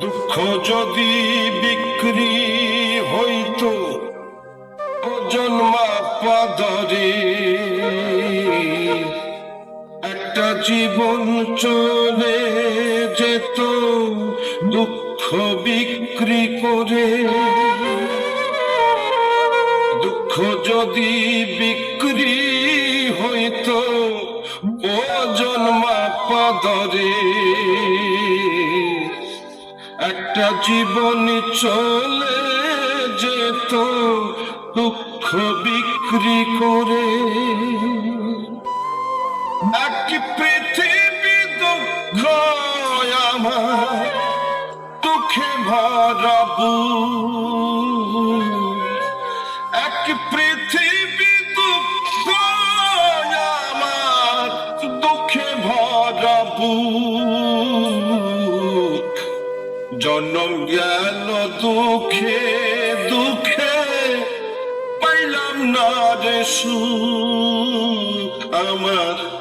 দুঃখ যদি বিক্রি হইতো জন্মা পাদরে। একটা জীবন চলে যেত, দুঃখ বিক্রি করে। দুঃখ যদি বিক্রি হইতো ও জন্মা পাদরে। একটা জীবন চলে যেত, দুঃখ বিক্রি করে। এক পৃথিবী দুঃখ আমার দুঃখে ভরাবু এক পৃথিবী দুঃখ আমার দুঃখে ভরাবু জন্ম গেল দুঃখে দুঃখে। পাইলাম না রে সুখ আমার।